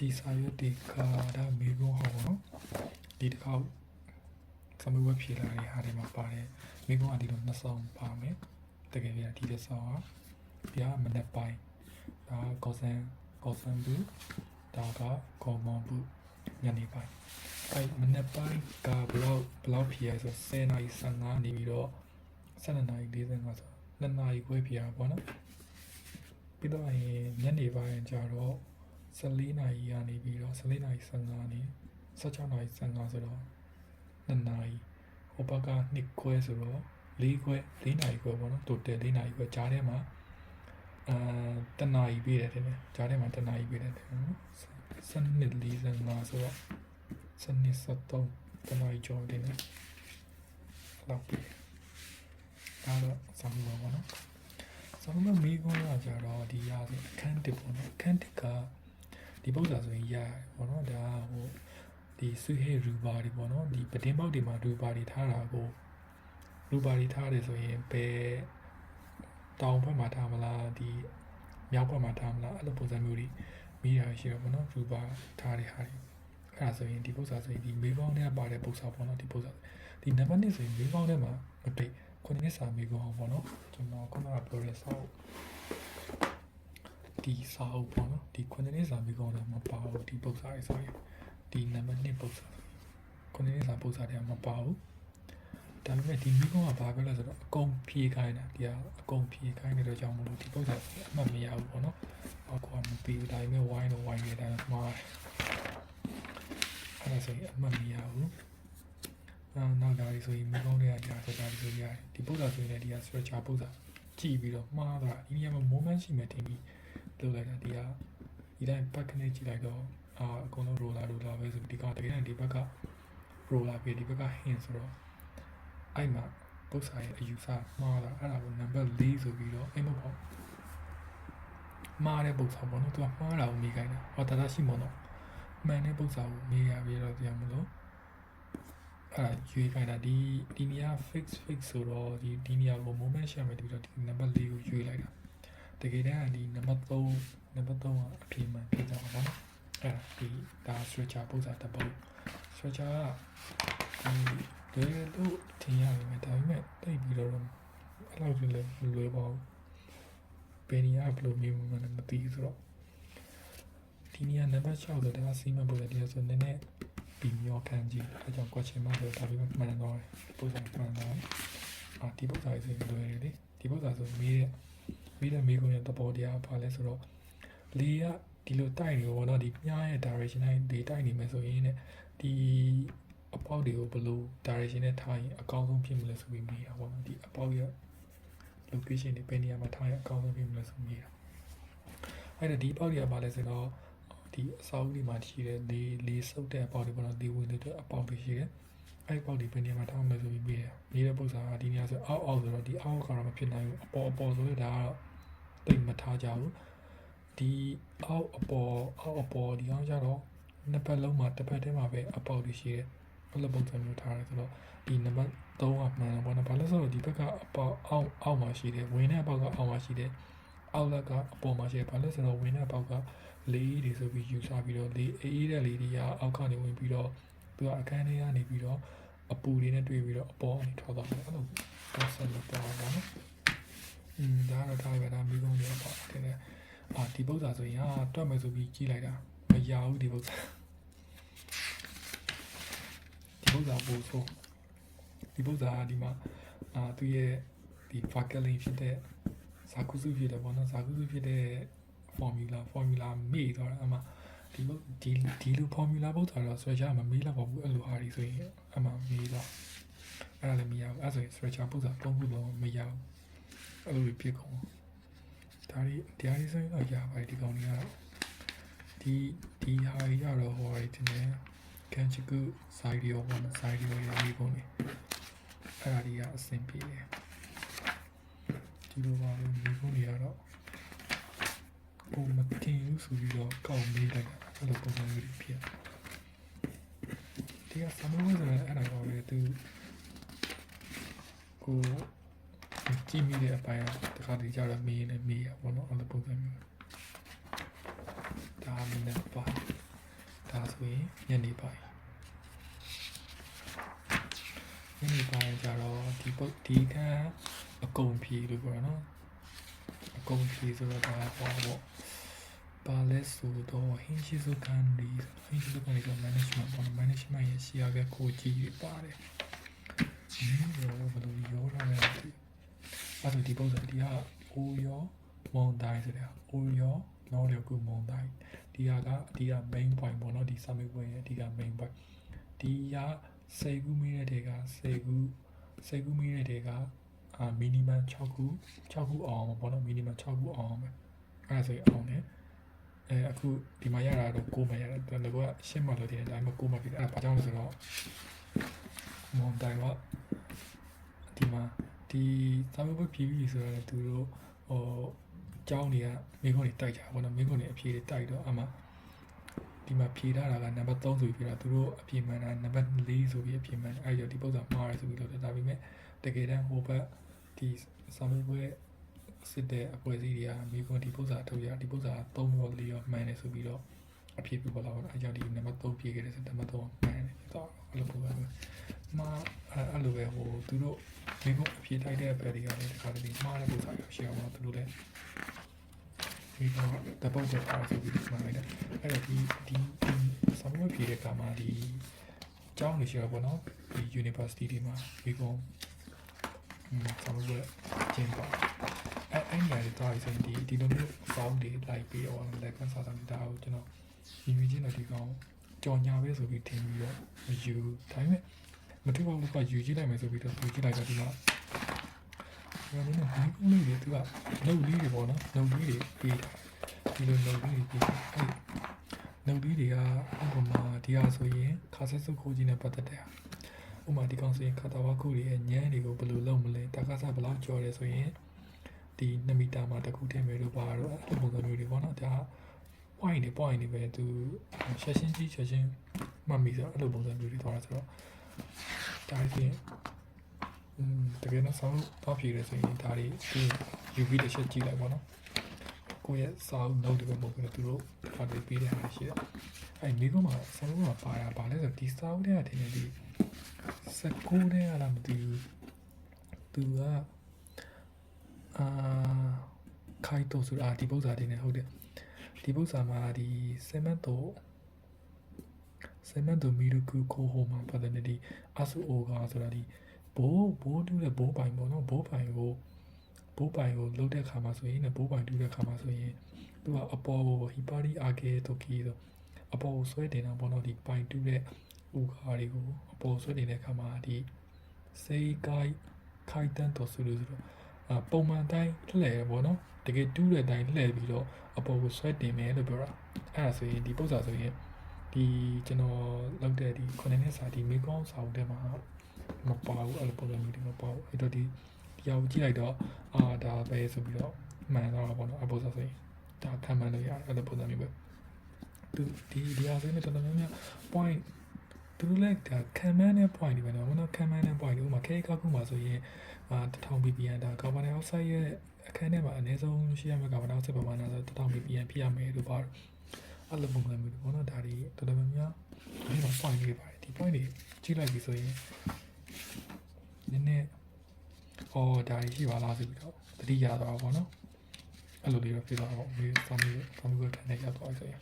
ဒီစာရွက်ဒီကာဒါမေဘုံဟောပေါ့နော်ဒီတစ်ခေါက်သမီးဝက်ဖြေလာတဲ့ဟာတွေမှာပါတယ်မေဘုံကဒီလိုနှစ်ဆောင်ပါမယ်တကယ်ပြဒီတစ်ဆောင်ကပြမနေ့ပိုင်းဒါကောဆန်ကောဆန်ဘူးဒါကကောမွန်ဘူးညနေပိုင်းအဲမနေ့ပိုင်းကဘလောက်ဘလောက်ဖြေရဆို10နာရီ15နေပြီးတော့12နာရီ45ဆို2နာရီခွဲဖြေရပါပေါ့နော်ပြီးတော့ရင်ညနေပိုင်းကျတော့ 14နာရီကနေပြီးတော့14နာရီ15နေ16နာရီ15ဆိုတော့2နာရီဟိုဘက်က2ခွဲဆိုတော့4ခွဲ4နာရီခွဲပေါ့နော် total 4နာရီခွဲကြားထဲမှာအာတနာရီပြည့်တယ်တင်တယ်ကြားထဲမှာတနာရီပြည့်တယ်တင်နော်12 45ဆိုတော့12 73တနာရီကျော်တင်တယ်လောက်ပြည့်ဒါတော့စမ်းပါပါနော်ဆောင်းမမေးခွန်းကကြတော့ဒီရဆိုအခန်းတစ်ပေါ့နော်အခန်းတစ်က ဒီပုဒ်စာဆိုရင်ရတယ်ပေါ့နော်ဒါဟိုဒီဆွေဟဲရူပါတွေပေါ့နော်ဒီပတင်းပေါက်တွေမှာရူပါတွေထားတာကိုရူပါတွေထားတယ်ဆိုရင်ဘယ်တောင်ဘက်မှာထားမလားဒီမြောက်ဘက်မှာထားမလားအဲ့လိုပုံစံမျိုးတွေမိတာရှိတော့ပေါ့နော်ရူပါထားတဲ့ဟာတွေအဲ့ဒါဆိုရင်ဒီပုဒ်စာဆိုရင်ဒီမေးခွန်းထဲပါတဲ့ပုဒ်စာပေါ့နော်ဒီပုဒ်စာဒီနံပါတ်1ဆိုရင်မေးခွန်းထဲမှာမတိတ်ခုနှစ်စာမေးခွန်းပေါ့နော်ကျွန်တော်ခုနကပြောတဲ့စာအုပ် ဒီစာအုပ်ပေါ့နော်ဒီခုနှစ်နှစ်စာမိကောင်းတော့မပါဘူးဒီပု္ပ္ပစာရေးဆိုရင်ဒီနံပါတ်1ပု္ပ္ပစာခုနှစ်နှစ်စာပု္ပ္ပစာတွေကမပါဘူးဒါပေမဲ့ဒီမိကောင်းကဘာပြောလဲဆိုတော့အကုန်ဖြေခိုင်းတာဒီကအကုန်ဖြေခိုင်းနေတော့ကြောင့်မလို့ဒီပု္ပ္ပစာအမှတ်မရဘူးပေါ့နော်အကွာမပြီးဘူးဒါပေမဲ့ဝိုင်းတော့ဝိုင်းနေတာမှာအဲ့ဒါဆိုရင်အမှတ်မရဘူးအာနောက်ဒါလေးဆိုရင်မိကောင်းတွေကကြာဆိုဒါလေးဆိုရတယ်ဒီပု္ပ္ပစာဆိုရင်လည်းဒီက structure ပု္ပ္ပစာကြည့်ပြီးတော့မှားတာဒီနေရာမှာ moment ရှိမှတင်ပြီး လုပ်လိုက်တာဒီကဒီတိုင်းဘက်ကနေကြည့်လိုက်တော့အာအကုန်လုံး roller roller ပဲဆိုဒီကတကယ်တမ်းဒီဘက်က roller ပဲဒီဘက်က hin ဆိုတော့အဲ့မှာပု္ပ္ပစာရဲ့အယူဆမှားတာအဲ့ဒါကိုနံပါတ်4ဆိုပြီးတော့အဲ့မဟုတ်မှားတဲ့ပု္ပ္ပစာပေါ့နော်သူကမှားတာကိုမိခိုင်းတာဟောတတရှိမလို့မှန်တဲ့ပု္ပ္ပစာကိုမိရပြီးတော့တရားမလို့အဲ့ဒါရွေးခိုင်းတာဒီဒီနေရာ fix fix ဆိုတော့ဒီဒီနေရာကို moment share မယ်ပြီးတော့ဒီနံပါတ်4ကိုရွေးလိုက်တာ တကယ်တမ်းကဒီနံပါတ်3နံပါတ်3ကအပြေမှန်ဖြစ်ကြပါတော့အဲ့ဒါဒီဒါ stretcher ပုံစံတစ်ပုတ် stretcher ကဒီလွယ်လို့ထင်ရပါမယ်ဒါပေမဲ့တိတ်ပြီးတော့အဲ့လောက်ကြီးလည်းမလွယ်ပါဘူးဘယ်နေရာဘယ်လိုမျိုးမှလည်းမသိဘူးဆိုတော့ဒီနေရာနံပါတ်6ဆိုတာစီမံပုံစံတရားဆိုနည်းနည်းပြီးမြောခံကြည့်အဲကြောင့် question mark ဆိုတာဒါပေမဲ့မှန်တော့ပုံစံမှန်တော့အာဒီပုံစံဆိုရင်လွယ်တယ်လေဒီပုံစံဆိုမေးတဲ့ ပြီးတဲ့မိကုံရဲ့သဘောတရားဘာလဲဆိုတော့လေကဒီလိုတိုက်နေဘောနော်ဒီမြားရဲ့ direction တိုင်းဒီတိုက်နေမယ်ဆိုရင်ねဒီအပေါက်တွေကိုဘယ်လို direction နဲ့ထားရင်အကောင်းဆုံးဖြစ်မလဲဆိုပြီးမိတာပေါ့နော်ဒီအပေါက်ရဲ့ location တွေဘယ်နေရာမှာထားရင်အကောင်းဆုံးဖြစ်မလဲဆိုမိတာအဲ့ဒါဒီအပေါက်တွေကဘာလဲဆိုတော့ဒီအစာအုပ်တွေမှာရှိတဲ့လေလေစုပ်တဲ့အပေါက်တွေပေါ့နော်ဒီဝင်တဲ့အပေါက်တွေရှိတယ်အဲ့ဒီအပေါက်တွေဘယ်နေရာမှာထားမလဲဆိုပြီးမိတယ်မိတဲ့ပုံစံကဒီနေရာဆိုအောက်အောက်ဆိုတော့ဒီအောက်ကတော့မဖြစ်နိုင်ဘူးအပေါ်အပေါ်ဆိုတော့ဒါကတော့ တိတ်မထားကြဘူးဒီအောက်အပေါ်အောက်အပေါ်ဒီအောင်ကြတော့နှစ်ပတ်လုံးမှာတစ်ပတ်တည်းမှာပဲအပေါက်တွေရှိတယ်ဘယ်လိုပုံစံမျိုးထားလဲဆိုတော့ဒီနံပါတ်3ကမှန်တယ်ပေါ့နော်ဘာလို့ဆိုတော့ဒီဘက်ကအပေါက်အောက်အောက်မှာရှိတယ်ဝင်တဲ့အပေါက်ကအောက်မှာရှိတယ်အောက်လက်ကအပေါ်မှာရှိတယ်ဘာလို့ဆိုတော့ဝင်တဲ့အပေါက်ကလေးတွေဆိုပြီးယူဆပြီးတော့လေးအေးတဲ့လေးတွေကအောက်ကနေဝင်ပြီးတော့သူကအခန်းထဲကနေပြီးတော့အပူတွေနဲ့တွေ့ပြီးတော့အပေါ်ကနေထွက်သွားတယ်အဲ့လိုပတ်ဆက်လို့ပြောတာပေါ့နော် อืมဒါကတော့ထားလိုက်ပါဒါမိကုန်းတွေပေါ့တင်တယ်အာဒီပု္ပ္ပစာဆိုရင်ဟာတွတ်မယ်ဆိုပြီးကြည့်လိုက်တာမရဘူးဒီပု္ပ္ပစာဒီပု္ပ္ပစာပို့ဆိုဒီပု္ပ္ပစာကဒီမှာအာသူရဲ့ဒီ vocabulary ဖြစ်တဲ့ဇာကုစုဖြစ်တယ်ပေါ့နော်ဇာကုစုဖြစ်တဲ့ formula formula မေ့သွားတာအမှဒီပုဒီဒီလို formula ပု္ပ္ပစာတော့ stretcher မမေးတော့ပါဘူးအဲ့လိုဟာတွေဆိုရင်အမှမေးတော့အဲ့ဒါလည်းမရဘူးအဲ့ဆိုရင် stretcher ပု္ပ္ပစာသုံးခုလုံးမရဘူး အဲ့လိုဖြစ်ကုန်ဒါတွေတရားရေးဆိုရင်တော့ရပါတယ်ဒီကောင်တွေကတော့ဒီဒီဟာတွေရတော့ဟိုဟာတွေတင်တယ်ကန်ချီကူစိုက်ရီယောပေါ့နော်စိုက်ရီယောရေးကုန်တယ်အဲ့ဒါတွေကအဆင်ပြေတယ်ဒီလိုပါလို့ဒီကုန်တွေကတော့ဟိုမတင်ဘူးဆိုပြီးတော့ကောက်မေးလိုက်တာအဲ့လိုပုံစံမျိုးတွေဖြစ်ဒီကဆမ်မွေးဆိုရင်အဲ့ဒါတော့လေသူကို ကြည့်မိတဲ့အပိုင်းကတခါတည်းကြတော့မေးနေမေးရပေါ့နော်အဲ့လိုပုံစံမျိုးဒါမင်းနဲ့ပါဆိုရင်ညနေပိုင်းညနေပိုင်းကျတော့ဒီပုတ်ဒီခန်းအကုန်ဖြေလို့ပြောတာနော်အကုန်ဖြေဆိုတော့ဒါပေါ့ပေါ့ပါလဲဆိုတော့ဟင်းရှိစုကန်ဒီဟင်းရှိစုကန်ဒီဆို management ပေါ့နော် management ရဲ့ရှေ့ရကကိုကြီးတွေပါတယ်ဒီတော့ဘယ်လိုရောထားလဲ အဲ့ဒါဒီပုံစံဒီကအိုရောမွန်တိုင်းဆိုတဲ့အိုရောနောက်လျောက်ကူမွန်တိုင်းဒီဟာကအဓိက main point ပေါ့နော်ဒီ summit point ရဲ့အဓိက main point ဒီက10ခုမိတဲ့တဲက10ခု10ခုမိတဲ့တဲကအာ minimum 6ခု6ခုအောင်ပါပေါ့နော် minimum 6ခုအောင်ပဲအဲ့ဒါဆိုရင်အောင်တယ်အဲအခုဒီမှာရတာတော့9မှရတယ်တော်တော်က10မှလို့တင်တယ်ဒါပေမဲ့9မှဖြစ်တယ်အဲ့ဒါဘာကြောင့်လဲဆိုတော့မွန်တိုင်းကဒီမှာ ဒီ summit point ပြည်ပြီဆိုတော့သူတို့ဟိုအကြောင်းတွေကမိခွန်းတွေတိုက်ကြပါဘောနော်မိခွန်းတွေအဖြေတွေတိုက်တော့အမှဒီမှာဖြေထားတာကနံပါတ်3ဆိုပြီးတော့သူတို့အဖြေမှန်တာနံပါတ်4ဆိုပြီးအဖြေမှန်တယ်အဲ့ဒီတော့ဒီပုံစံမှားရဆိုပြီးတော့ဒါပေမဲ့တကယ်တမ်းဟိုဘက်ဒီစာမေးပွဲစစ်တဲ့အဖွဲ့အစည်းတွေကမိခွန်းဒီပုံစံထုတ်ရဒီပုံစံ3ရော4ရောမှန်တယ်ဆိုပြီးတော့အဖြေပြပေါ်လာတော့အဲ့ကြောင့်ဒီနံပါတ်3ဖြေခဲ့တဲ့စနံပါတ်3မှန်တယ်တော့အဲ့လိုပုံစံ မျိုးမှာအဲ့လိုပဲဟိုသူတို့မိခွန်းအဖြေတိုက်တဲ့ဘက်တွေကလည်းဒီခါတည်းမှားတဲ့ပုံစံမျိုးရှိအောင်တော့သူတို့လည်းဒီတော့တပုတ်ချက်အားဆိုပြီးမှလိုက်တယ်အဲ့တော့ဒီဒီဒီဆောင်းဝဲပြေတဲ့ကမှာဒီကျောင်းနေရှိတော့ဗောနော်ဒီ university တွေမှာဒီကောင်ဆောင်းဝဲကျင်းပါအဲ့အဲ့နေရာတွေတော့ဆိုရင်ဒီဒီလိုမျိုးဆောင်းတွေလိုက်ပြီးတော့လည်းကန်စားတာဒါကိုကျွန်တော်ဒီယူချင်းတော့ဒီကောင်ကြော်ညာပဲဆိုပြီးထင်ပြီးတော့မယူဒါပေမဲ့ မထူပါဘူးကယူကြည့်လိုက်မယ်ဆိုပြီးတော့ယူကြည့်လိုက်တော့ဒီမှာ။ဒါနဲ့ဒီကုန်းလေးတွေသူကနှုတ်လေးတွေပေါ့နော်။နှုတ်လေးတွေပေးတာ။ဒီလိုနှုတ်လေးတွေပေးတာ။အဲ့နှုတ်လေးတွေကဥပမာဒီဟာဆိုရင်ခါဆက်စုပ်ခိုးကြီးနဲ့ပတ်သက်တဲ့ဟာ။ဥပမာဒီကောင်ဆိုရင်ခါတာဝါခုတွေရဲ့ညမ်းတွေကိုဘယ်လိုလုပ်မလဲ။တက္ကသဘယ်လောက်ကျော်တယ်ဆိုရင်ဒီ2မီတာမှာတစ်ခုထည့်မယ်လို့ပါတော့အဲ့လိုပုံစံမျိုးတွေပေါ့နော်။ဒါ point တွေ point တွေပဲသူဆက်ရှင်းကြီးဆက်ရှင်းမှတ်မိဆိုအဲ့လိုပုံစံမျိုးတွေသွားတာဆိုတော့ ဒါဖြင့်อืมတကယ်တော့ဆောင်းတော့ဖြေတယ်ဆိုရင်ဒါတွေဒီ UV တစ်ချက်ကြည့်လိုက်ပါတော့ကိုယ့်ရဲ့စာအုပ် note တွေပုံပြီးတော့သူတို့တစ်ခါတွေပေးတဲ့ဟာရှိတယ်အဲ့မိကုန်းမှာဆောင်းကပါတာပါလဲဆိုဒီစာအုပ်တွေကတင်နေဒီစကူတွေကလားမသိဘူးသူကအာခိုင်တော့ဆိုတာဒီပု္ပ္ပာတင်နေဟုတ်တယ်ဒီပု္ပ္ပာမှာဒီ7မတ်တော့ စမန်ဒိုမီရကူကိုဟိုမန်ဖာဒနဒီအဆူအိုကာဆိုတာဒီဘိုးဘိုးတူးတဲ့ဘိုးပိုင်ပေါ့နော်ဘိုးပိုင်ကိုဘိုးပိုင်ကိုလှုပ်တဲ့ခါမှာဆိုရင်နဲ့ဘိုးပိုင်တူးတဲ့ခါမှာဆိုရင်သူကအပေါ်ကိုဟီပါရီအာဂေတိုကီဆိုအပေါ်ကိုဆွဲတင်တာပေါ့နော်ဒီပိုင်တူးတဲ့ဥခါတွေကိုအပေါ်ဆွဲတင်တဲ့ခါမှာဒီစေကိုင်ခိုင်တန်တော်ဆူလို့ဆိုတော့အပုံမှန်တိုင်းလှည့်ရပေါ့နော်တကယ်တူးတဲ့အတိုင်းလှည့်ပြီးတော့အပေါ်ကိုဆွဲတင်မယ်လို့ပြောတာအဲ့ဒါဆိုရင်ဒီပုံစံဆိုရင် ဒီကျွန်တော်လုပ်တဲ့ဒီခုနှစ်နှစ်စာဒီမေကွန်စာအုပ်ထဲမှာမပါဘူးအဲ့လိုပုံစံမျိုးတွေမပါဘူးအဲ့တော့ဒီဒီအောင်ကြည့်လိုက်တော့အာဒါပဲဆိုပြီးတော့မှန်တော့ပေါ့နော်အပေါ်ဆိုရင်ဒါခံမှန်းလို့ရတယ်အဲ့လိုပုံစံမျိုးပဲသူဒီဒီအားဆိုရင်တော်တော်များများ point သူတို့လည်းဒါခံမှန်းတဲ့ point တွေပဲနော်ဘယ်တော့ခံမှန်းတဲ့ point တွေဥပမာခဲကောက်ခုမှာဆိုရင်အာ1000 ppm ဒါ carbon dioxide ရဲ့အခန်းထဲမှာအနည်းဆုံးရှိရမယ့် carbon dioxide ပမာဏဆို1000 ppm ဖြစ်ရမယ်လို့ပါတော့ အဲ့လိုပုံစံမျိုးတွေပေါ့နော်ဒါတွေတော်တော်များများဒီမှာ point တွေပါတယ်ဒီ point တွေကြည့်လိုက်ပြီဆိုရင်နည်းနည်းအော်ဒါကြီးရှိပါလားဆိုပြီးတော့တတိရသွားပါဘောနော်အဲ့လိုလေးတော့ဖြစ်သွားတော့ဒီဆောင်းမျိုးဆောင်းမျိုးခံနေရောက်သွားပြီဆိုရင်